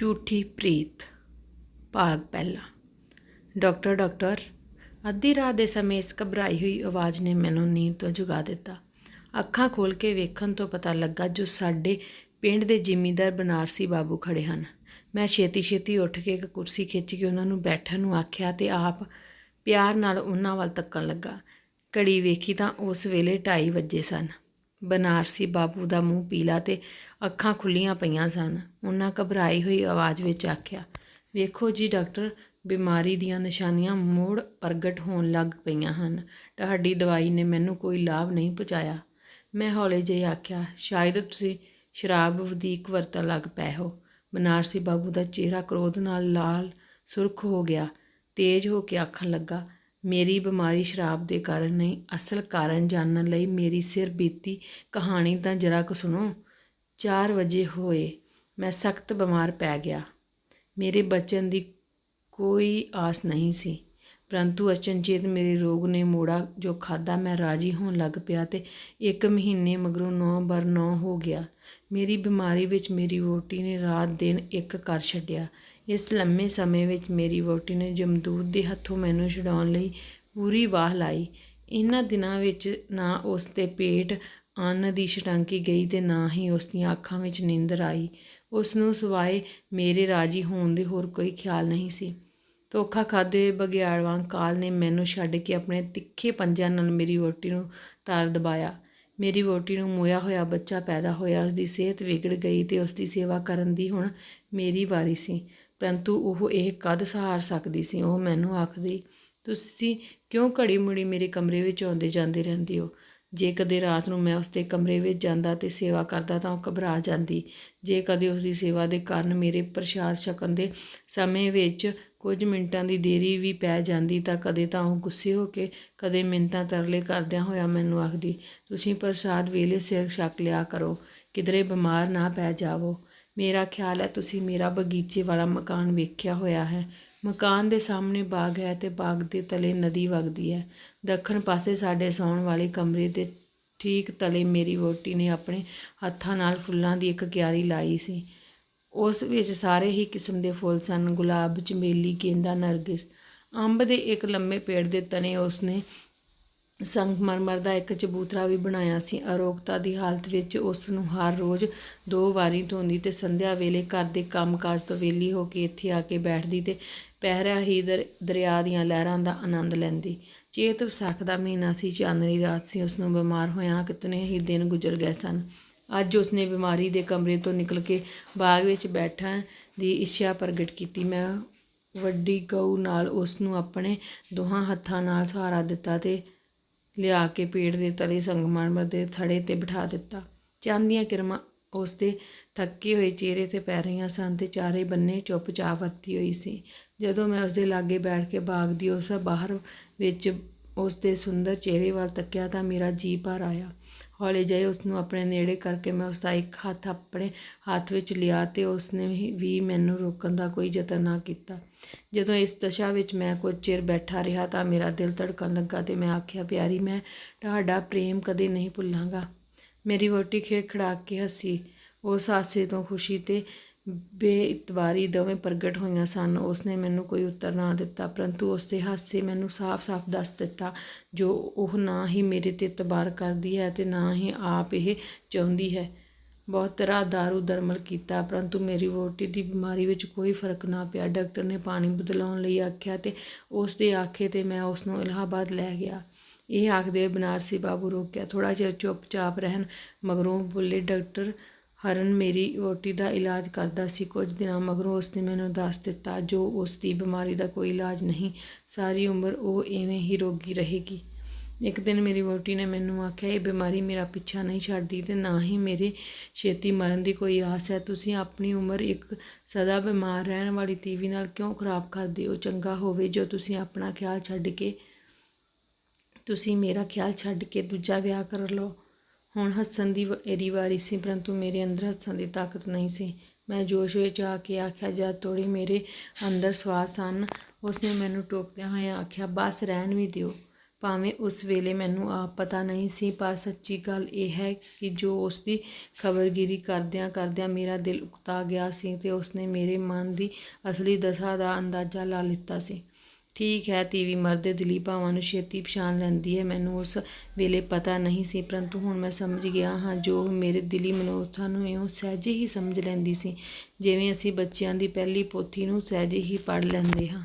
ਝੂਠੀ ਪ੍ਰੀਤ, ਭਾਗ ਪਹਿਲਾ। ਡਾਕਟਰ ਡਾਕਟਰ, ਅੱਧੀ ਰਾਤ ਦੇ ਸਮੇਂ ਇਸ ਘਬਰਾਈ ਹੋਈ ਆਵਾਜ਼ ਨੇ ਮੈਨੂੰ ਨੀਂਦ ਤੋਂ ਜਗਾ ਦਿੱਤਾ। ਅੱਖਾਂ ਖੋਲ ਕੇ ਵੇਖਣ ਤੋਂ ਪਤਾ ਲੱਗਾ ਜੋ ਸਾਡੇ ਪਿੰਡ ਦੇ ਜ਼ਿਮੀਂਦਾਰ ਬਨਾਰਸੀ ਬਾਬੂ ਖੜੇ ਹਨ। ਮੈਂ ਛੇਤੀ ਛੇਤੀ ਉੱਠ ਕੇ ਇੱਕ ਕੁਰਸੀ ਖਿੱਚ ਕੇ ਉਹਨਾਂ ਨੂੰ ਬੈਠਣ ਨੂੰ ਆਖਿਆ ਤੇ ਆਪ ਪਿਆਰ ਨਾਲ ਉਹਨਾਂ ਵੱਲ ਤੱਕਣ ਲੱਗਾ। ਘੜੀ ਵੇਖੀ ਤਾਂ ਉਸ ਵੇਲੇ 2:30 ਵਜੇ ਸਨ। ਬਨਾਰਸੀ ਬਾਬੂ ਦਾ ਮੂੰਹ ਪੀਲਾ ਤੇ ਅੱਖਾਂ ਖੁੱਲੀਆਂ ਪਈਆਂ ਸਨ। ਉਹਨਾਂ ਘਬਰਾਈ ਹੋਈ ਆਵਾਜ਼ ਵਿੱਚ ਆਖਿਆ, ਵੇਖੋ ਜੀ ਡਾਕਟਰ, ਬਿਮਾਰੀ ਦੀਆਂ ਨਿਸ਼ਾਨੀਆਂ ਮੁੜ ਪ੍ਰਗਟ ਹੋਣ ਲੱਗ ਪਈਆਂ ਹਨ। ਤੁਹਾਡੀ ਦਵਾਈ ਨੇ ਮੈਨੂੰ ਕੋਈ ਲਾਭ ਨਹੀਂ ਪਹੁੰਚਾਇਆ। ਮੈਂ ਹੌਲੇ ਜਿਹੇ ਆਖਿਆ, ਸ਼ਾਇਦ ਤੁਸੀਂ ਸ਼ਰਾਬ ਵਧੀਕ ਵਰਤਣ ਲੱਗ ਪਏ ਹੋ। ਬਨਾਰਸੀ ਬਾਬੂ ਦਾ ਚਿਹਰਾ ਕ੍ਰੋਧ ਨਾਲ ਲਾਲ ਸੁਰਖ ਹੋ ਗਿਆ। ਤੇਜ਼ ਹੋ ਕੇ ਆਖਣ ਲੱਗਾ ਮੇਰੀ ਬਿਮਾਰੀ ਸ਼ਰਾਬ ਦੇ ਕਾਰਨ ਨਹੀਂ, ਅਸਲ ਕਾਰਨ ਜਾਣਨ ਲਈ ਮੇਰੀ ਸਿਰ ਬੀਤੀ ਕਹਾਣੀ ਤਾਂ ਜਰਾ ਕੁ ਸੁਣੋ। 4 ਵਜੇ ਹੋਏ, ਮੈਂ ਸਖਤ ਬਿਮਾਰ ਪੈ ਗਿਆ। ਮੇਰੇ ਬਚਨ ਦੀ ਕੋਈ ਆਸ ਨਹੀਂ ਸੀ, ਪਰੰਤੂ ਅਚਨਚੇਤ ਮੇਰੇ ਰੋਗ ਨੇ ਮੋੜਾ ਜੋ ਖਾਦਾ ਮੈਂ ਰਾਜੀ ਹੋਣ ਲੱਗ ਪਿਆ ਤੇ ਇੱਕ ਮਹੀਨੇ ਮਗਰੋਂ 9 ਬਰ 9 ਹੋ ਗਿਆ। ਮੇਰੀ ਬਿਮਾਰੀ ਵਿੱਚ ਮੇਰੀ ਵੋਟੀ ਨੇ ਰਾਤ ਦਿਨ ਇੱਕ ਕਰ ਛੱਡਿਆ। ਇਸ ਲੰਮੇ ਸਮੇਂ ਵਿੱਚ ਮੇਰੀ ਵੋਟੀ ਨੇ ਜਮਦੂਤ ਦੇ ਹੱਥੋਂ ਮੈਨੂੰ ਛੁਡਾਉਣ ਲਈ ਪੂਰੀ ਵਾਹ ਲਾਈ। ਇਹਨਾਂ ਦਿਨਾਂ ਵਿੱਚ ਨਾ ਉਸ ਦੇ ਪੇਟ ਅੰਨ ਦੀ ਛਟਾਂਕੀ ਗਈ ਤੇ ਨਾ ਹੀ ਉਸ ਦੀਆਂ ਅੱਖਾਂ ਵਿੱਚ ਨੀਂਦਰ ਆਈ। ਉਸ ਨੂੰ ਸਿਵਾਏ ਮੇਰੇ ਰਾਜੀ ਹੋਣ ਦੇ ਹੋਰ ਕੋਈ ਖਿਆਲ ਨਹੀਂ ਸੀ। ਧੋਖਾ ਖਾਦੇ ਬਗਿਆੜ ਵਾਂਗ ਕਾਲ ਨੇ ਮੈਨੂੰ ਛੱਡ ਕੇ ਆਪਣੇ ਤਿੱਖੇ ਪੰਜਿਆਂ ਨਾਲ ਮੇਰੀ ਵੋਟੀ ਨੂੰ ਤਾਰ ਦਬਾਇਆ। ਮੇਰੀ ਵੋਟੀ ਨੂੰ ਮੋਇਆ ਹੋਇਆ ਬੱਚਾ ਪੈਦਾ ਹੋਇਆ ਉਸ ਦੀ ਸਿਹਤ ਵਿਗੜ ਗਈ ਤੇ ਉਸ ਦੀ ਸੇਵਾ ਕਰਨ ਦੀ ਹੁਣ ਮੇਰੀ ਵਾਰੀ ਸੀ। ਪਰੰਤੂ ਉਹ ਇਹ ਕਦ ਸਹਾਰ ਸਕਦੀ ਸੀ, ਉਹ ਮੈਨੂੰ ਆਖਦੀ, ਤੁਸੀਂ ਕਿਉਂ ਘੜੀ ਮੁੜੀ ਮੇਰੇ ਕਮਰੇ ਵਿੱਚ ਆਉਂਦੇ ਜਾਂਦੇ ਰਹਿੰਦੇ ਹੋ? ਜੇ ਕਦੇ ਰਾਤ ਨੂੰ ਮੈਂ ਉਸਦੇ ਕਮਰੇ ਵਿੱਚ ਜਾਂਦਾ ਤੇ ਸੇਵਾ ਕਰਦਾ ਤਾਂ ਉਹ ਘਬਰਾ ਜਾਂਦੀ। ਜੇ ਕਦੇ ਉਸਦੀ ਸੇਵਾ ਦੇ ਕਾਰਨ ਮੇਰੇ ਪ੍ਰਸ਼ਾਦ ਛਕਣ ਦੇ ਸਮੇਂ ਵਿੱਚ ਕੁਝ ਮਿੰਟਾਂ ਦੀ ਦੇਰੀ ਵੀ ਪੈ ਜਾਂਦੀ ਤਾਂ ਕਦੇ ਤਾਂ ਉਹ ਗੁੱਸੇ ਹੋ ਕੇ ਕਦੇ ਮਿੰਤਾਂ ਤਰਲੇ ਕਰਦਿਆਂ ਹੋਇਆ ਮੈਨੂੰ ਆਖਦੀ, ਤੁਸੀਂ ਪ੍ਰਸਾਦ ਵੇਲੇ ਸਿਰ ਛਕ ਲਿਆ ਕਰੋ, ਕਿਧਰੇ ਬਿਮਾਰ ਨਾ ਪੈ ਜਾਵੋ। ਮੇਰਾ ਖਿਆਲ ਹੈ ਤੁਸੀਂ ਮੇਰਾ ਬਗੀਚੇ ਵਾਲਾ ਮਕਾਨ ਵੇਖਿਆ ਹੋਇਆ ਹੈ। ਮਕਾਨ ਦੇ ਸਾਹਮਣੇ ਬਾਗ ਹੈ ਤੇ ਬਾਗ ਦੇ ਤਲੇ ਨਦੀ ਵਗਦੀ ਹੈ। ਦੱਖਣ ਪਾਸੇ ਸਾਡੇ ਸੌਣ ਵਾਲੇ ਕਮਰੇ ਦੇ ਠੀਕ ਤਲੇ ਮੇਰੀ ਵੋਟੀ ਨੇ ਆਪਣੇ ਹੱਥਾਂ ਨਾਲ ਫੁੱਲਾਂ ਦੀ ਇੱਕ ਕਿਆਰੀ ਲਾਈ ਸੀ। ਉਸ ਵਿੱਚ ਸਾਰੇ ਹੀ ਕਿਸਮ ਦੇ ਫੁੱਲ ਸਨ, ਗੁਲਾਬ, ਚਮੇਲੀ, ਗੇਂਦਾ, ਨਰਗਿਸ। ਅੰਬ ਦੇ ਇੱਕ ਲੰਮੇ ਪੇੜ ਦੇ ਤਣੇ ਉਸਨੇ ਸੰਗਮਰਮਰ ਦਾ ਇੱਕ ਚਬੂਤਰਾ ਵੀ ਬਣਾਇਆ ਸੀ। ਅਰੋਗਤਾ ਦੀ ਹਾਲਤ ਵਿੱਚ ਉਸ ਨੂੰ ਹਰ ਰੋਜ਼ ਦੋ ਵਾਰੀ ਧੋਂਦੀ ਤੇ ਸੰਧਿਆ ਵੇਲੇ ਘਰ ਦੇ ਕੰਮਕਾਜ ਤੋਂ ਵਿਹਲੀ ਹੋ ਕੇ ਇੱਥੇ ਆ ਕੇ ਬੈਠਦੀ ਤੇ ਪਹਿਰਾ ਹੀ ਦਰ- ਦਰਿਆ ਦੀਆਂ ਲਹਿਰਾਂ ਦਾ ਆਨੰਦ ਲੈਂਦੀ। ਚੇਤ ਵਿਸਾਖ ਦਾ ਮਹੀਨਾ ਸੀ ਚਾਨਣੀ ਰਾਤ ਸੀ, ਉਸ ਨੂੰ ਬਿਮਾਰ ਹੋਇਆ ਕਿਤਨੇ ਹੀ ਦਿਨ ਗੁਜ਼ਰ ਗਏ ਸਨ। ਅੱਜ ਉਸਨੇ ਬਿਮਾਰੀ ਦੇ ਕਮਰੇ ਤੋਂ ਨਿਕਲ ਕੇ ਬਾਗ ਵਿੱਚ ਬੈਠਣ ਦੀ ਇੱਛਾ ਪ੍ਰਗਟ ਕੀਤੀ। ਮੈਂ ਵੱਡੀ ਗਊ ਨਾਲ ਉਸ ਨੂੰ ਆਪਣੇ ਦੋਹਾਂ ਹੱਥਾਂ ਨਾਲ ਸਹਾਰਾ ਦਿੱਤਾ ਤੇ ਲਿਆ ਕੇ ਪੇੜ ਦੇ ਤਲੇ ਸੰਗਮਰਮਰ ਦੇ ਥੜੇ ਤੇ ਬਿਠਾ ਦਿੱਤਾ। ਚੰਨ ਕਿਰਮਾਂ ਉਸ ਦੇ ਥੱਕੇ ਹੋਏ ਚਿਹਰੇ ਤੇ ਪੈ ਰਹੀਆਂ ਸਨ ਤੇ ਚਾਰੇ ਬੰਨੇ ਚੁੱਪਚਾਪ ਵਰਤੀ ਹੋਈ ਸੀ। ਜਦੋਂ ਮੈਂ ਉਸ ਦੇ ਲਾਗੇ ਬੈਠ ਕੇ ਬਾਗ ਦੀ ਉਸ ਬਾਹਰ ਵਿੱਚ ਉਸ ਦੇ ਸੁੰਦਰ ਚਿਹਰੇ ਵੱਲ ਤੱਕਿਆ ਤਾਂ ਮੇਰਾ ਜੀ ਭਰ ਆਇਆ। ਹੌਲੇ ਜਿਹੇ ਉਸ ਨੂੰ ਆਪਣੇ ਨੇੜੇ ਕਰਕੇ ਮੈਂ ਉਸ ਦਾ ਇੱਕ ਹੱਥ ਆਪਣੇ ਹੱਥ ਵਿੱਚ ਲਿਆ ਤੇ ਉਸ ਨੇ ਵੀ- ਮੈਨੂੰ ਰੋਕਣ ਦਾ ਕੋਈ ਯਤਨ ਨਾ ਕੀਤਾ। ਜਦੋਂ ਇਸ ਦਸ਼ਾ ਵਿੱਚ ਮੈਂ ਕੁਝ ਚਿਰ ਬੈਠਾ ਰਿਹਾ ਤਾਂ ਮੇਰਾ ਦਿਲ ਧੜਕਣ ਲੱਗਾ ਤੇ ਮੈਂ ਆਖਿਆ, ਪਿਆਰੀ, ਮੈਂ ਤੁਹਾਡਾ ਪ੍ਰੇਮ ਕਦੇ ਨਹੀਂ ਭੁੱਲਾਂਗਾ। ਮੇਰੀ ਵੋਟੀ ਖਿੜਖੜਾ ਕੇ ਹੱਸੀ। ਉਸ ਹਾਸੇ ਤੋਂ ਖੁਸ਼ੀ ਤੇ ਬੇਇਤਬਾਰੀ ਦੋਵੇਂ ਪ੍ਰਗਟ ਹੋਈਆਂ ਸਨ। ਉਸਨੇ ਮੈਨੂੰ ਕੋਈ ਉੱਤਰ ਨਾ ਦਿੱਤਾ, ਪਰੰਤੂ ਉਸਦੇ ਹਾਸੇ ਮੈਨੂੰ ਸਾਫ਼-ਸਾਫ਼ ਦੱਸ ਦਿੱਤਾ, ਜੋ ਉਹ ਨਾ ਹੀ ਮੇਰੇ ਤੇ ਇਤਬਾਰ ਕਰਦੀ ਹੈ ਤੇ ਨਾ ਹੀ ਆਪ ਇਹ ਚਾਹੁੰਦੀ ਹੈ। ਬਹੁਤ ਤਰ੍ਹਾਂ ਦਾਰੂ ਦਰਮਲ ਕੀਤਾ, ਪਰੰਤੂ ਮੇਰੀ ਵੋਟੀ ਦੀ ਬਿਮਾਰੀ ਵਿੱਚ ਕੋਈ ਫ਼ਰਕ ਨਾ ਪਿਆ। ਡਾਕਟਰ ਨੇ ਪਾਣੀ ਬਦਲਾਉਣ ਲਈ ਆਖਿਆ ਤੇ ਉਸ ਦੇ ਆਖੇ ਤੇ ਮੈਂ ਉਸ ਨੂੰ ਇਲਾਹਾਬਾਦ ਲੈ ਗਿਆ। ਇਹ ਆਖਦੇ ਬਨਾਰਸੀ ਬਾਬੂ ਰੋਕਿਆ ਥੋੜਾ ਜਿਹਾ ਚੁੱਪਚਾਪ ਰਹਿਣ ਮਗਰੋਂ ਬੋਲੇ, ਡਾਕਟਰ ਹਰਨ ਮੇਰੀ ਵੋਟੀ ਦਾ ਇਲਾਜ ਕਰਦਾ ਸੀ ਕੁਝ ਦਿਨਾਂ ਮਗਰੋਂ ਉਸਨੇ ਮੈਨੂੰ ਦੱਸ ਦਿੱਤਾ, ਜੋ ਉਸ ਦੀ ਬਿਮਾਰੀ ਦਾ ਕੋਈ ਇਲਾਜ ਨਹੀਂ, ਸਾਰੀ ਉਮਰ ਉਹ ਇਵੇਂ ਹੀ ਰੋਗੀ ਰਹੇਗੀ। ਇੱਕ ਦਿਨ ਮੇਰੀ ਵੋਟੀ ਨੇ ਮੈਨੂੰ ਆਖਿਆ, ਇਹ ਬਿਮਾਰੀ ਮੇਰਾ ਪਿੱਛਾ ਨਹੀਂ ਛੱਡਦੀ ਤੇ ਨਾ ਹੀ ਮੇਰੇ ਛੇਤੀ ਮਰਨ ਦੀ ਕੋਈ ਆਸ ਹੈ। ਤੁਸੀਂ ਆਪਣੀ ਉਮਰ ਇੱਕ ਸਦਾ ਬਿਮਾਰ ਰਹਿਣ ਵਾਲੀ ਤੀਵੀ ਨਾਲ ਕਿਉਂ ਖਰਾਬ ਕਰਦੇ ਹੋ? ਚੰਗਾ ਹੋਵੇ ਜੋ ਤੁਸੀਂ ਆਪਣਾ ਖਿਆਲ ਛੱਡ ਕੇ, ਤੁਸੀਂ ਮੇਰਾ ਖਿਆਲ ਛੱਡ ਕੇ ਦੂਜਾ ਵਿਆਹ ਕਰ ਲਓ। ਹੁਣ ਹੱਸਣ ਦੀ ਏਰੀ ਵਾਰੀ ਸੀ, ਪਰੰਤੂ ਮੇਰੇ ਅੰਦਰ ਹੱਸਣ ਦੀ ਤਾਕਤ ਨਹੀਂ ਸੀ। ਮੈਂ ਜੋਸ਼ ਵਿੱਚ ਆ ਕੇ ਆਖਿਆ, ਜਦ ਤੋੜੀ ਮੇਰੇ ਅੰਦਰ ਸਵਾਸ ਹਨ ਉਸਨੇ ਮੈਨੂੰ ਟੋਕਦਿਆਂ ਹੋਇਆਂ ਆਖਿਆ, ਬਸ, ਰਹਿਣ ਵੀ ਦਿਓ। ਭਾਵੇਂ ਉਸ ਵੇਲੇ ਮੈਨੂੰ ਆਪ ਪਤਾ ਨਹੀਂ ਸੀ, ਪਰ ਸੱਚੀ ਗੱਲ ਇਹ ਹੈ ਕਿ ਜੋ ਉਸ ਦੀ ਖਬਰਗੀਰੀ ਕਰਦਿਆਂ ਕਰਦਿਆਂ ਮੇਰਾ ਦਿਲ ਉਕਤਾ ਗਿਆ ਸੀ ਤੇ ਉਸਨੇ ਮੇਰੇ ਮਨ ਦੀ ਅਸਲੀ ਦਸ਼ਾ ਦਾ ਅੰਦਾਜ਼ਾ ਲਾ ਲਿੱਤਾ ਸੀ। ਠੀਕ ਹੈ, ਤੀਵੀ ਮਰਦ ਦੇ ਦਿਲੀ ਭਾਵਾਂ ਨੂੰ ਛੇਤੀ ਪਛਾਣ ਲੈਂਦੀ ਹੈ। ਮੈਨੂੰ ਉਸ ਵੇਲੇ ਪਤਾ ਨਹੀਂ ਸੀ, ਪਰੰਤੂ ਹੁਣ ਮੈਂ ਸਮਝ ਗਿਆ ਹਾਂ, ਜੋ ਮੇਰੇ ਦਿਲੀ ਮਨੋਰਥਾਂ ਨੂੰ ਇਉਂ ਸਹਿਜੇ ਹੀ ਸਮਝ ਲੈਂਦੀ ਸੀ, ਜਿਵੇਂ ਅਸੀਂ ਬੱਚਿਆਂ ਦੀ ਪਹਿਲੀ ਪੋਥੀ ਨੂੰ ਸਹਿਜੇ ਹੀ ਪੜ੍ਹ ਲੈਂਦੇ ਹਾਂ।